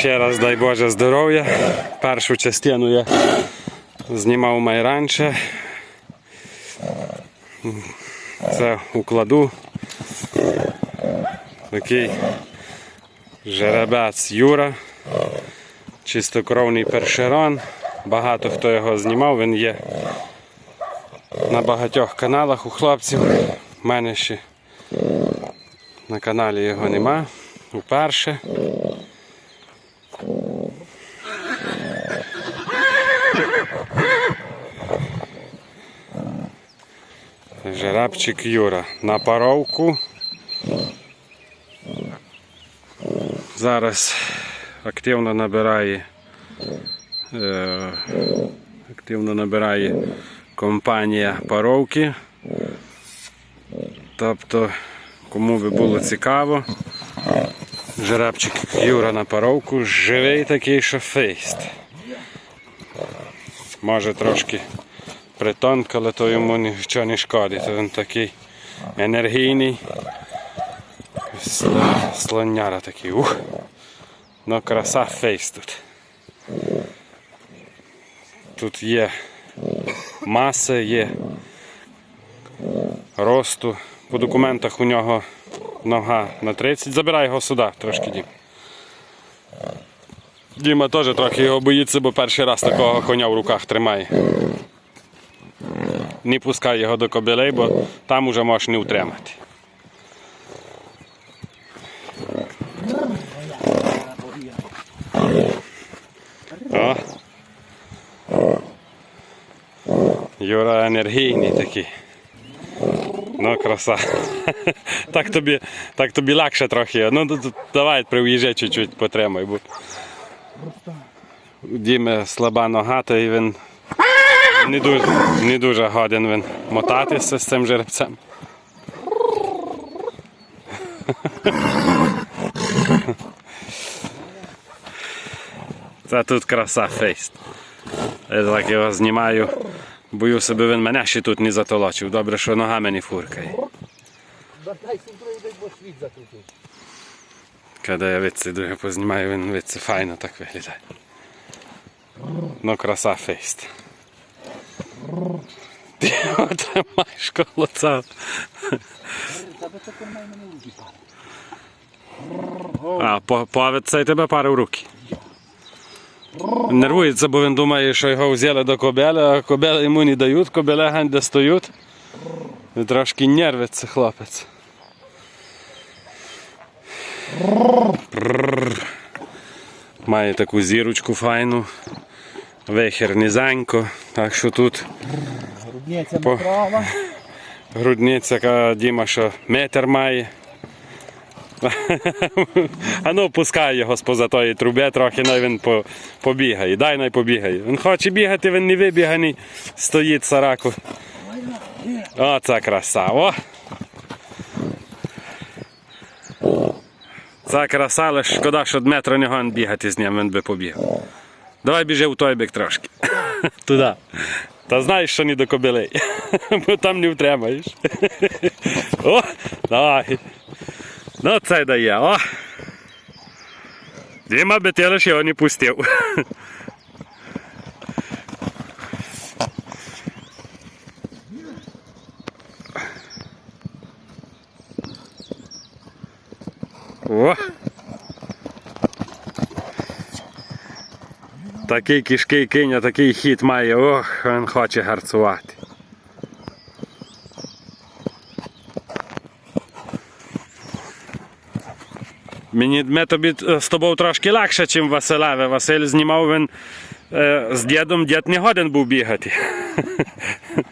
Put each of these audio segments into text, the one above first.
Ще раз дай Боже здоров'я. Першу частину я знімав май раніше. Це укладу. Такий жеребець Юра. Чистокровний першерон. Багато хто його знімав, він є на багатьох каналах у хлопців. У мене ще на каналі його нема. Уперше. Жеребчик Юра на паровку. Зараз активно набирає е, активно набирає компанія паровки. Тобто, кому би було цікаво, жеребчик Юра на паровку живий такий, що. Може трошки притонк, але то йому нічого не шкодить. Він такий енергійний. Слоняра такий. Ух. Ну краса фейс тут. Тут є маса, є росту. По документах у нього нога на 30. Забирай його сюди трошки, Дім. Діма теж трохи його боїться, бо перший раз такого коня в руках тримає. Не пускай його до кобилей, бо там уже можеш не утримати. О. Юра енергійний такий. Ну, краса. Так тобі, так тобі легше трохи. Ну, давай приїжджай чуть-чуть потримай, бо у Діми слаба нога, то і він не дуже, не дуже годен він мотатися з цим жеребцем. Це тут краса фейст. Я так його знімаю. Боюся, би він мене ще тут не затолочив. Добре, що нога мені фуркає. Коли я виці друге познімаю, він виці файно так виглядає. Ну, краса фейст. Ти його тримаєш коло цього. Тебе це кормай мене в руки падає. А, по- цей тебе парив руки. Нервується, бо він думає, що його взяли до кобели, а кобели йому не дають, кобели гань де стоють. І трошки нервиться хлопець. Має таку зірочку файну. Вихір низенько, так що тут Грудниця По- направо. грудниця Діма, що метр має. А ну пускай його споза тої труби трохи, най він по, побігає. Дай най побігає. Він хоче бігати, він не вибіганий, стоїть сараку. О, це краса. О! Це краса, але шкода, що Дмитро не гон бігати з ним, він би побігав. Давай біжи в той бік трошки. Туди. Та знаєш, що не до кобилей. Бо там не втримаєш. О, давай. Ну це дає, о. Ти лише його не пустив. О. Такий кішки кинь, а такий хід має, ох, він хоче гарцувати. Мені ми тобі е, з тобою трошки легше, ніж Василеве. Василь знімав він е, з дідом, дід не годен був бігати.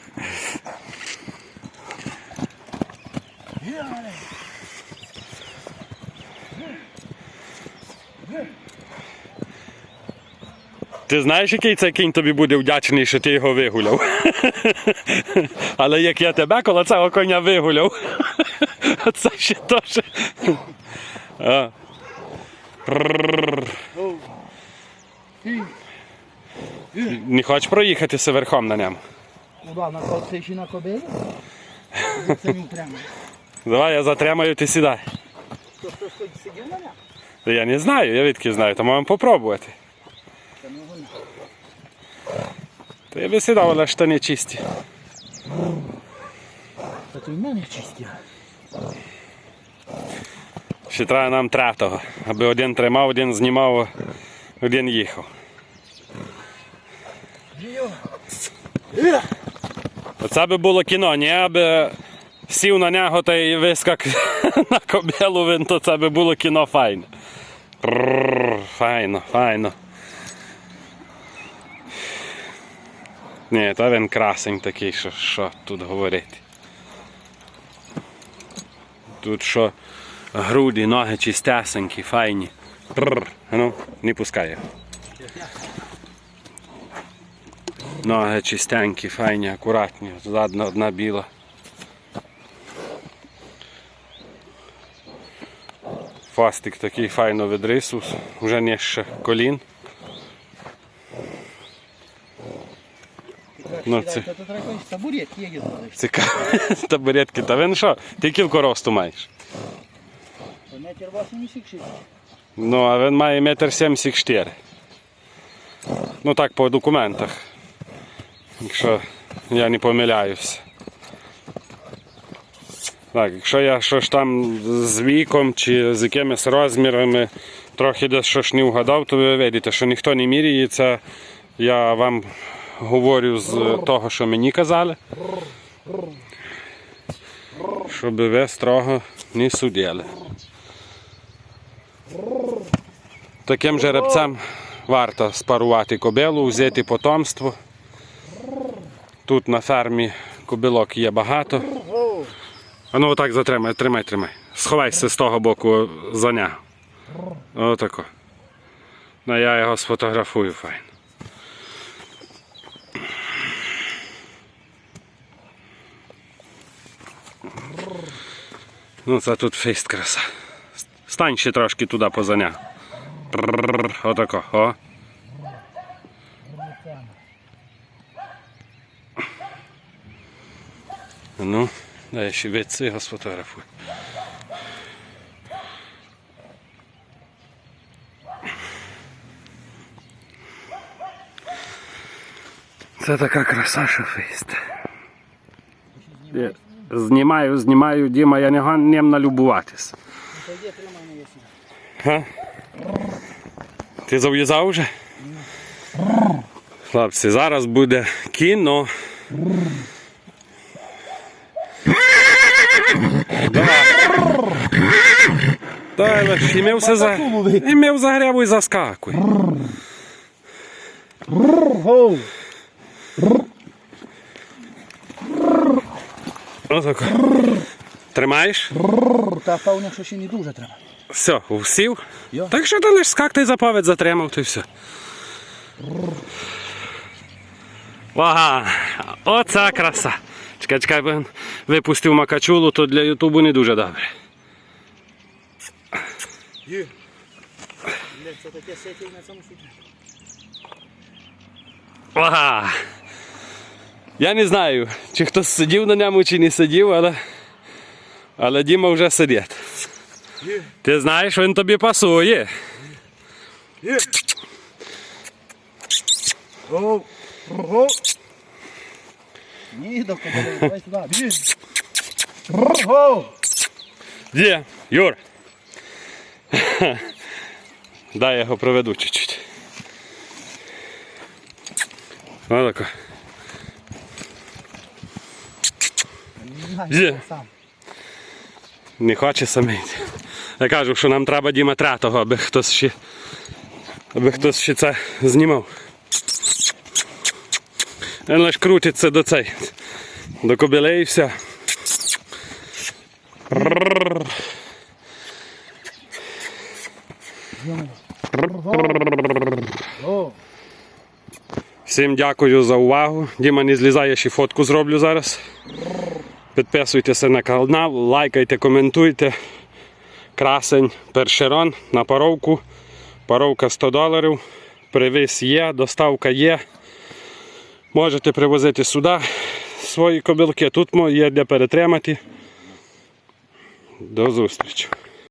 Ти знаєш, який цей кінь тобі буде вдячний, що ти його вигуляв. Але як я тебе коло цього коня вигуляв, це ще теж. Не хочеш проїхатися верхом на ньому? На це на кобилі. Це. Давай я затримаю, ти сідай. Хто хтось сидів на ньому? Я не знаю, я відки знаю, то можемо попробувати. Та ну воно. Та я би сідав, але штани чисті. Та то й в мене чисті. Ще треба нам третого, аби один тримав, один знімав, один їхав. Оце би було кіно, не аби сів на нього та й вискак на кобилу, він, то це би було кіно файне. Файно, файно. Ні, то він красень такий, що, що тут говорити. Тут що груди, ноги чистесенькі, файні. Прррр. Ну, не пускай його. Ноги чистенькі, файні, акуратні. Задна одна біла. Фастик такий файно відрису, вже нижче колін. Ну, це- табуретки. Цікаво. Табуретки. Та він що? Ти кілько росту маєш? Метр 86. Ну, а він має метр 74. Ну так, по документах. Якщо я не помиляюся. Так, якщо я щось там з віком чи з якимись розмірами трохи десь щось не вгадав, то ви видите, що ніхто не міряє. Це я вам говорю з того, що мені казали. Щоб ви строго не судили. Таким жеребцем варто спарувати кобилу, взяти потомство. Тут на фермі кобилок є багато. А ну отак затримай, тримай, тримай. Сховайся з того боку за нього. Отако. Ну я його сфотографую файно. Ну це тут фейст краса. Стань ще трошки туди поза нього. Прррр, Отако, о. Ну, дай ще від цього сфотографую. Це така краса, що фейст. Я Знімаю, знімаю, Діма, я не гоним налюбуватись. Мене Ти зав'язав вже? Хлопці, зараз буде кіно. Давай. Давай, і ми все за... І ми в загряву і заскакуй. Гоу! Отако. Тримаєш? Та певно, що ще не дуже треба. Все, всів? Йо. Так що ти лиш скактай за повід затримав, то й все. Ага, оця краса. Чекай, чекай, бо випустив макачулу, то для Ютубу не дуже добре. Це таке сетів на цьому світі. Ага. Я не знаю, чи хтось сидів на ньому, чи не сидів, але, але Діма вже сидить. Ти знаєш, він тобі пасує. Гоу! Гоу! Ні, до кобили, давай сюди. Біжи. Де? Юр. Дай я його проведу чуть-чуть. Отако. Є. Сам. Не хоче самий. Я кажу, що нам треба Діма третого, аби хтось ще, аби хтось ще це знімав. Він лише крутиться до цей. До кобилей і все. Всім дякую за увагу. Діма не злізає, ще фотку зроблю зараз. Підписуйтеся на канал, лайкайте, коментуйте. Красень, першерон на паровку. Паровка 100 доларів. Привіз є, доставка є. Можете привозити сюди свої кобилки. Тут є де перетримати. До зустрічі.